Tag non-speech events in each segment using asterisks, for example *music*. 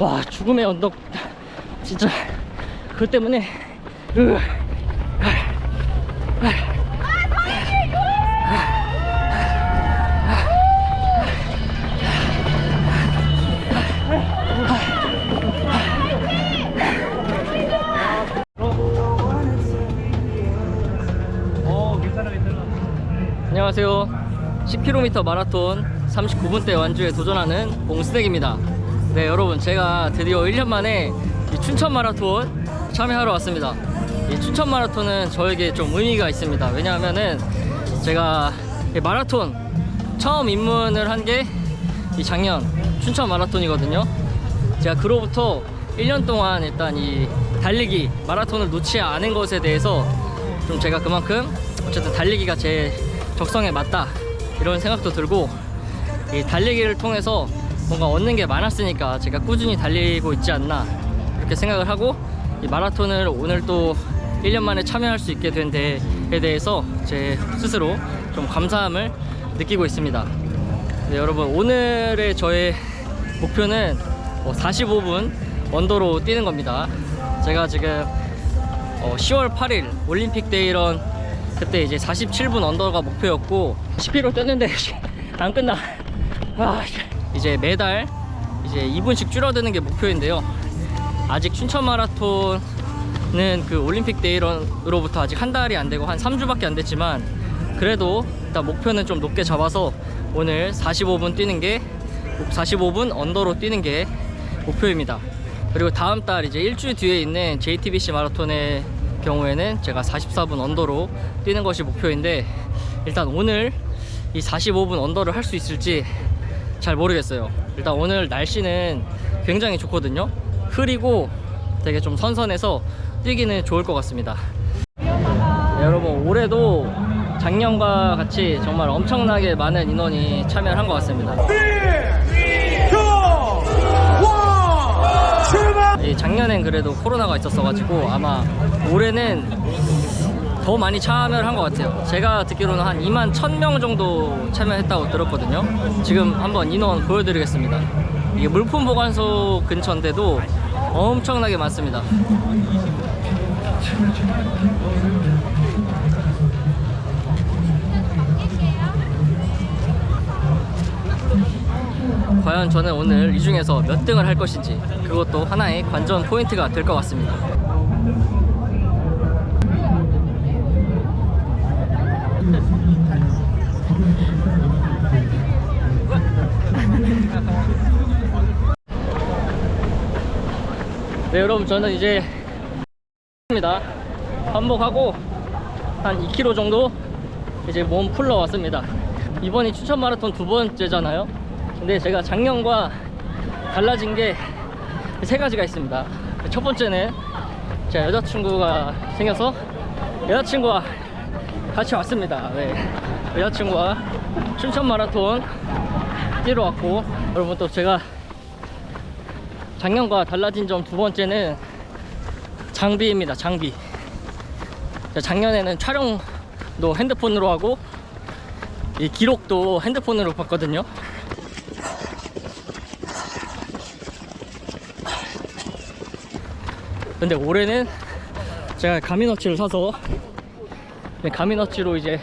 와 죽음의 언덕 진짜 그것 때문에 으, 어 안녕하세요 10km 마라톤 39분대 완주에 도전하는 봉스댁입니다 네 여러분 제가 드디어 1년 만에 이 춘천 마라톤 참여하러 왔습니다. 이 춘천 마라톤은 저에게 좀 의미가 있습니다. 왜냐하면은 제가 이 마라톤 처음 입문을 한 게 이 작년 춘천 마라톤이거든요. 제가 그로부터 1년 동안 일단 이 달리기 마라톤을 놓지 않은 것에 대해서 좀 제가 그만큼 어쨌든 달리기가 제 적성에 맞다 이런 생각도 들고 이 달리기를 통해서 뭔가 얻는 게 많았으니까 제가 꾸준히 달리고 있지 않나 이렇게 생각을 하고 이 마라톤을 오늘 또 1년 만에 참여할 수 있게 된 데에 대해서 제 스스로 좀 감사함을 느끼고 있습니다. 네, 여러분 오늘의 저의 목표는 뭐 45분 언더로 뛰는 겁니다. 제가 지금 어, 10월 8일 올림픽 데이런 그때 이제 47분 언더가 목표였고 10km 뛰었는데 *laughs* 안 끝나. 아, 이제 매달 이제 2분씩 줄어드는 게 목표인데요. 아직 춘천 마라톤은 그 올림픽 데이런으로부터 아직 한 달이 안 되고 한 3주밖에 안 됐지만 그래도 일단 목표는 좀 높게 잡아서 오늘 45분 뛰는 게 45분 언더로 뛰는 게 목표입니다. 그리고 다음 달 이제 일주일 뒤에 있는 JTBC 마라톤의 경우에는 제가 44분 언더로 뛰는 것이 목표인데 일단 오늘 이 45분 언더를 할 수 있을지 잘 모르겠어요. 일단 오늘 날씨는 굉장히 좋거든요. 흐리고 되게 좀 선선해서 뛰기는 좋을 것 같습니다. 네, 여러분 올해도 작년과 같이 정말 엄청나게 많은 인원이 참여를 한 것 같습니다. 이 작년엔 그래도 코로나가 있었어가지고 아마 올해는 더 많이 참여를 한 것 같아요. 제가 듣기로는 한 2만 1000명 정도 참여했다고 들었거든요. 지금 한번 인원 보여드리겠습니다. 이게 물품 보관소 근처인데도 엄청나게 많습니다. 과연 저는 오늘 이 중에서 몇 등을 할 것인지 그것도 하나의 관전 포인트가 될 것 같습니다. 네 여러분 저는 이제 입니다. 반복하고 한 2km 정도 이제 몸 풀러 왔습니다. 이번이 추천 마라톤 두 번째잖아요. 근데 제가 작년과 달라진 게 세 가지가 있습니다. 첫 번째는 제가 여자친구가 생겨서 여자친구와 같이 왔습니다. 네. 여자친구와 춘천 마라톤 뛰러 왔고 여러분 또 제가 작년과 달라진 점 두 번째는 장비입니다. 장비. 작년에는 촬영도 핸드폰으로 하고 이 기록도 핸드폰으로 봤거든요. 근데 올해는 제가 가미너치를 사서 네, 가미너치로 이제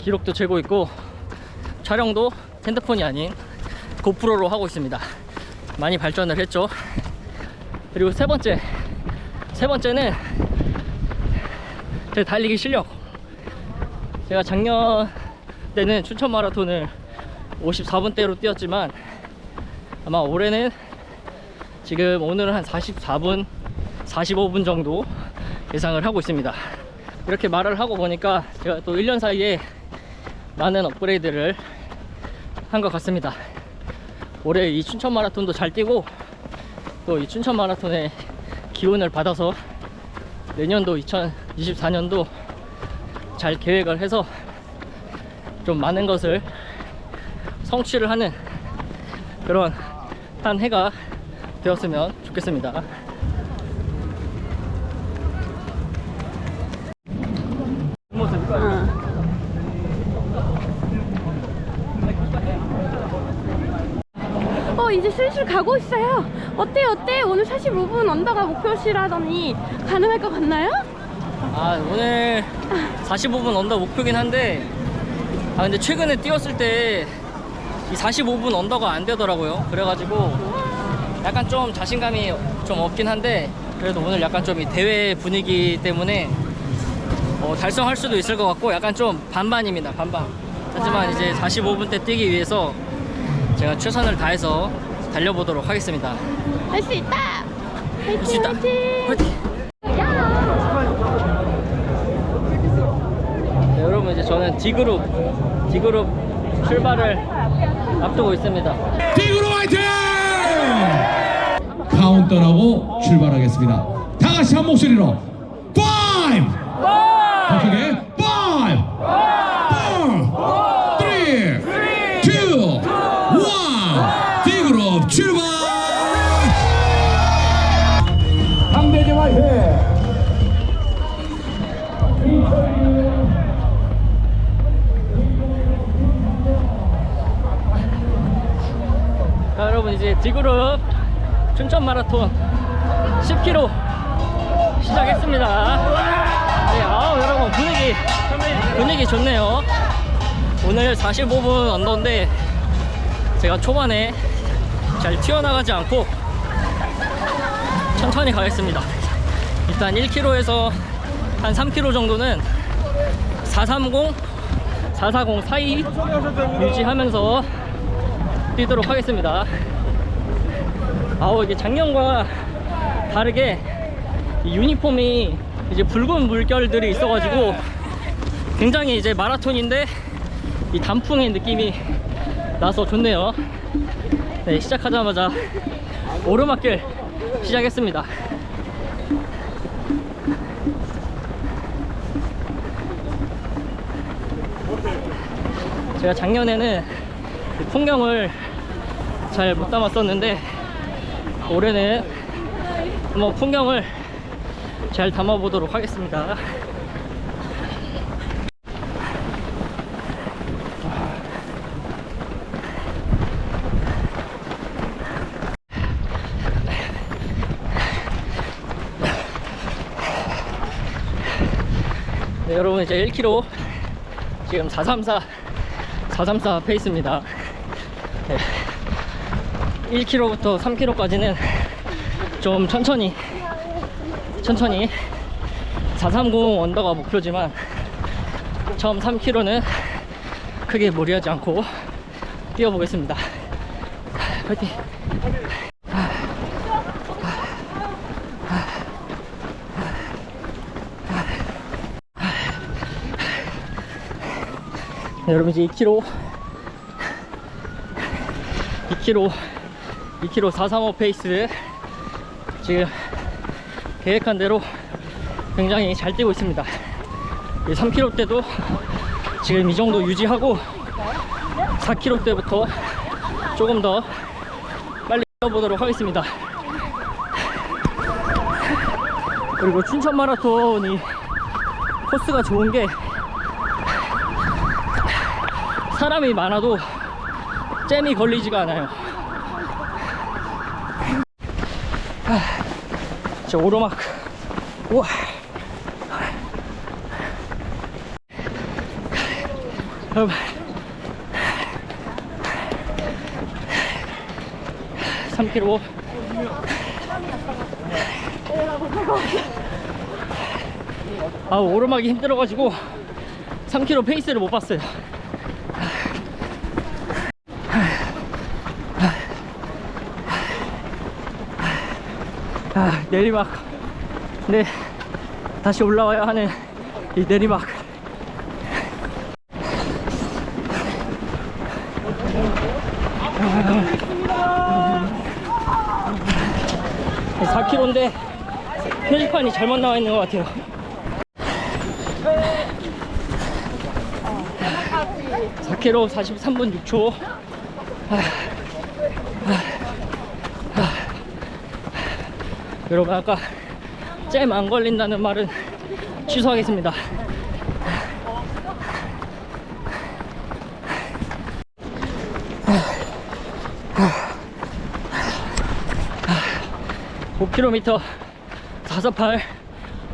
기록도 재고 있고 촬영도 핸드폰이 아닌 고프로로 하고 있습니다. 많이 발전을 했죠. 그리고 세 번째, 세 번째는 제 달리기 실력. 제가 작년 때는 춘천 마라톤을 54분대로 뛰었지만 아마 올해는 지금 오늘은 한 44분, 45분 정도 예상을 하고 있습니다. 이렇게 말을 하고 보니까 제가 또 1년 사이에 많은 업그레이드를 한 것 같습니다. 올해 이 춘천 마라톤도 잘 뛰고 또 이 춘천 마라톤의 기운을 받아서 내년도 2024년도 잘 계획을 해서 좀 많은 것을 성취를 하는 그런 한 해가 되었으면 좋겠습니다. 어 이제 슬슬 가고 있어요. 어때 어때? 오늘 45분 언더가 목표시라더니 가능할 것 같나요? 아 오늘 45분 언더 목표긴 한데 아 근데 최근에 뛰었을 때 이 45분 언더가 안 되더라고요 그래가지고 약간 좀 자신감이 좀 없긴 한데 그래도 오늘 약간 좀 이 대회 분위기 때문에 어, 달성할 수도 있을 것 같고 약간 좀 반반입니다 반반 하지만 이제 45분 때 뛰기 위해서 제가 최선을 다해서 달려보도록 하겠습니다 할 수 있다. 할 수 있다 화이팅! 화이팅! 네, 여러분 이제 저는 D그룹 D그룹 출발을 앞두고 있습니다 빅으로 화이팅! 카운트다운하고 출발하겠습니다. 다 같이 한 목소리로 5! 더 크게 D그룹 춘천 마라톤 10km 시작했습니다. 네, 아우 여러분 분위기 분위기 좋네요. 오늘 45분 언더인데 제가 초반에 잘 튀어나가지 않고 천천히 가겠습니다. 일단 1km에서 한 3km 정도는 430, 440 사이 유지하면서 뛰도록 하겠습니다. 아우 이게 작년과 다르게 이 유니폼이 이제 붉은 물결들이 있어가지고 굉장히 이제 마라톤인데 이 단풍의 느낌이 나서 좋네요. 네 시작하자마자 오르막길 시작했습니다. 제가 작년에는 그 풍경을 잘 못 담았었는데 올해는 한번 풍경을 잘 담아보도록 하겠습니다. 네, 여러분 이제 1km 지금 434 434 페이스입니다. 네. 1km부터 3km까지는 좀 천천히 천천히 430 언더가 목표지만 처음 3km는 크게 무리하지 않고 뛰어보겠습니다. 파이팅! 네, 여러분 이제 2km 2km 2km 435 페이스 지금 계획한 대로 굉장히 잘 뛰고 있습니다 3km 때도 지금 이 정도 유지하고 4km 때부터 조금 더 빨리 뛰어보도록 하겠습니다 그리고 춘천 마라톤이 코스가 좋은 게 사람이 많아도 잼이 걸리지가 않아요. 저 오르막. 우와. 여러분. 3km. 아, 오르막이 힘들어가지고 3km 페이스를 못 봤어요. 아, 내리막. 네, 다시 올라와야 하는 이 내리막. 아, 4km인데 표지판이 잘못 나와 있는 것 같아요. 사 k 로 43분 6초. 여러분 아까 잼 안 걸린다는 말은 취소하겠습니다. 5km 448.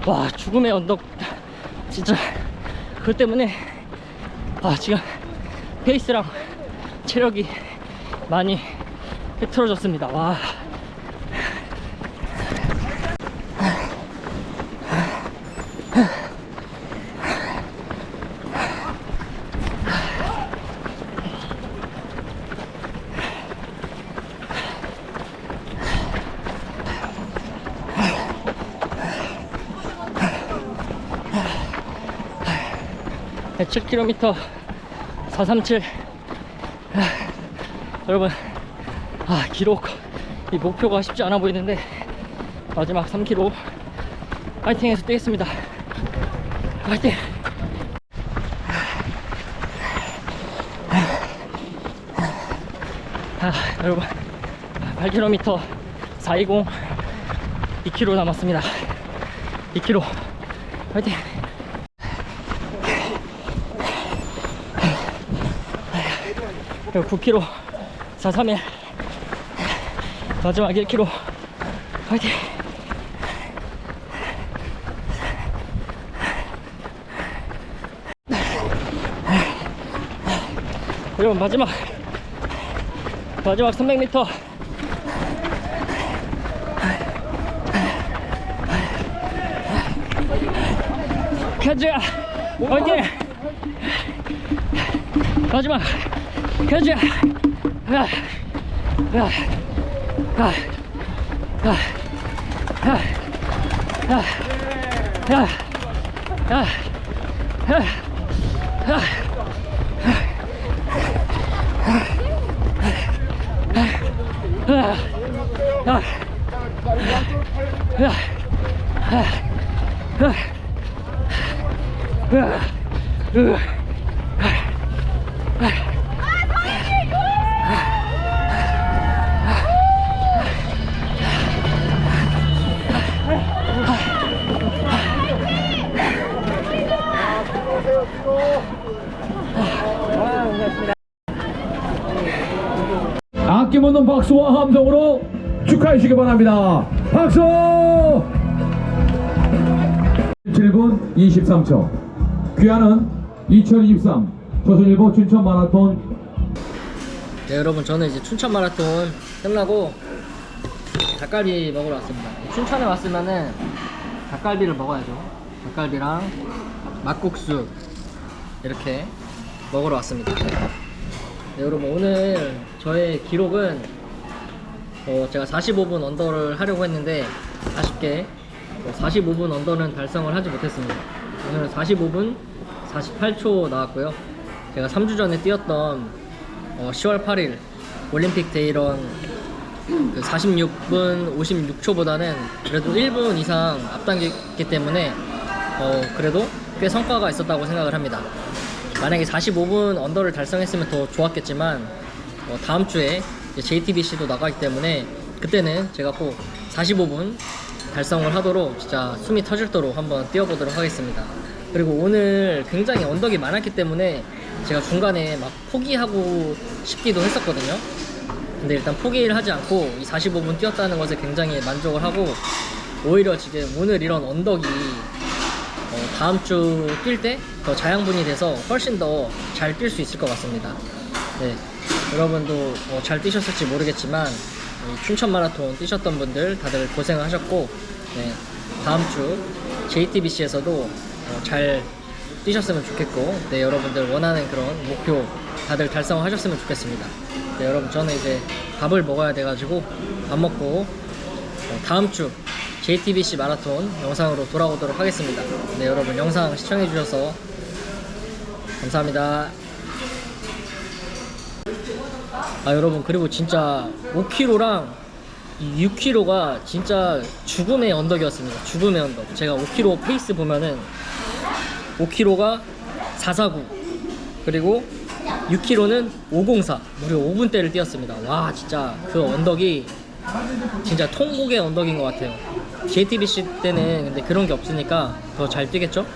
와, 죽음의 언덕. 진짜, 그것 때문에, 아, 지금 페이스랑 체력이 많이 흐트러졌습니다. 와. 7km 437 아, 여러분 아 기록 이 목표가 쉽지 않아 보이는데 마지막 3km 파이팅 해서 뛰겠습니다. 파이팅! 아, 여러분 8km 420 2km 남았습니다. 2km 파이팅 9km 431 마지막 1km 화이팅! 여러분 마지막 마지막 300m 가자 화이팅! 마지막 가자 아, 아, 아, 아, 아, 아, 아, 아, 아, 아, 아, 아, 아, 아, 아낌없는 박수와 함성으로 축하해 주시기 바랍니다. 박수! 7분 23초. 귀하는 2023 조선일보 춘천 마라톤 네 여러분 저는 이제 춘천 마라톤 끝나고 닭갈비 먹으러 왔습니다 춘천에 왔으면은 닭갈비를 먹어야죠 닭갈비랑 막국수 이렇게 먹으러 왔습니다 네 여러분 오늘 저의 기록은 어, 제가 45분 언더를 하려고 했는데 아쉽게 어, 45분 언더는 달성을 하지 못했습니다 오늘은 45분 48초 나왔고요 제가 3주 전에 뛰었던 어, 10월 8일 올림픽 데이런 그 46분 56초보다는 그래도 1분 이상 앞당겼기 때문에 어, 그래도 꽤 성과가 있었다고 생각을 합니다. 만약에 45분 언더를 달성했으면 더 좋았겠지만 어, 다음 주에 JTBC도 나가기 때문에 그때는 제가 꼭 45분 달성을 하도록 진짜 숨이 터질도록 한번 뛰어보도록 하겠습니다. 그리고 오늘 굉장히 언덕이 많았기 때문에 제가 중간에 막 포기하고 싶기도 했었거든요. 근데 일단 포기를 하지 않고 이 45분 뛰었다는 것에 굉장히 만족을 하고 오히려 지금 오늘 이런 언덕이 어, 다음 주 뛸 때 더 자양분이 돼서 훨씬 더 잘 뛸 수 있을 것 같습니다. 네, 여러분도 어, 잘 뛰셨을지 모르겠지만 이 춘천 마라톤 뛰셨던 분들 다들 고생하셨고 네, 다음 주 JTBC에서도 어, 잘 뛰셨으면 좋겠고 네, 여러분들 원하는 그런 목표 다들 달성하셨으면 좋겠습니다. 네, 여러분 저는 이제 밥을 먹어야 돼가지고 밥 먹고 어, 다음 주 JTBC 마라톤 영상으로 돌아오도록 하겠습니다. 네, 여러분 영상 시청해주셔서 감사합니다. 아, 여러분, 그리고 진짜 5km랑 6km가 진짜 죽음의 언덕이었습니다. 죽음의 언덕. 제가 5km 페이스 보면은 5km가 449 그리고 6km는 504 무려 5분대를 뛰었습니다. 와 진짜 그 언덕이 진짜 통곡의 언덕인 것 같아요. JTBC 때는 근데 그런 게 없으니까 더 잘 뛰겠죠?